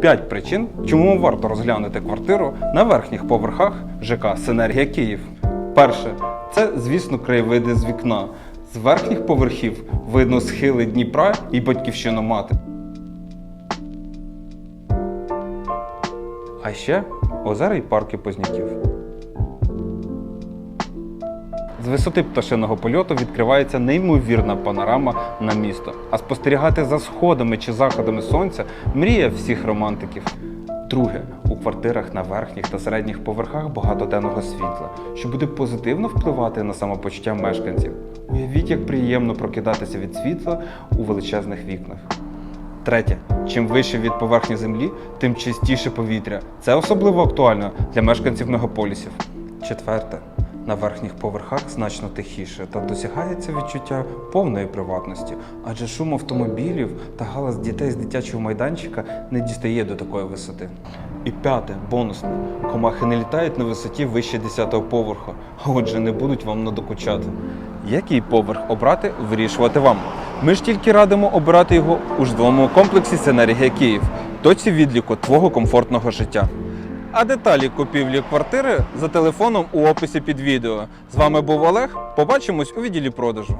5 причин, чому варто розглянути квартиру на верхніх поверхах ЖК Синергія Київ. Перше, це, звісно, краєвиди з вікна. З верхніх поверхів видно схили Дніпра і батьківщину мати. А ще озера і парки Позняків. З висоти пташиного польоту відкривається неймовірна панорама на місто. А спостерігати за сходами чи заходами сонця мрія всіх романтиків. Друге, у квартирах на верхніх та середніх поверхах багато денного світла, що буде позитивно впливати на самопочуття мешканців. Уявіть, як приємно прокидатися від світла у величезних вікнах. Третє. Чим вище від поверхні землі, тим чистіше повітря. Це особливо актуально для мешканців мегаполісів. Четверте. На верхніх поверхах значно тихіше та досягається відчуття повної приватності, адже шум автомобілів та галас дітей з дитячого майданчика не дістає до такої висоти. І п'яте, бонусне. Комахи не літають на висоті вище 10-го поверху, а отже не будуть вам надокучати. Який поверх обрати, вирішувати вам. Ми ж тільки радимо обирати його у житловому комплексі Синергія Київ, точці відліку твого комфортного життя. А деталі купівлі квартири за телефоном у описі під відео. З вами був Олег. Побачимось у відділі продажу.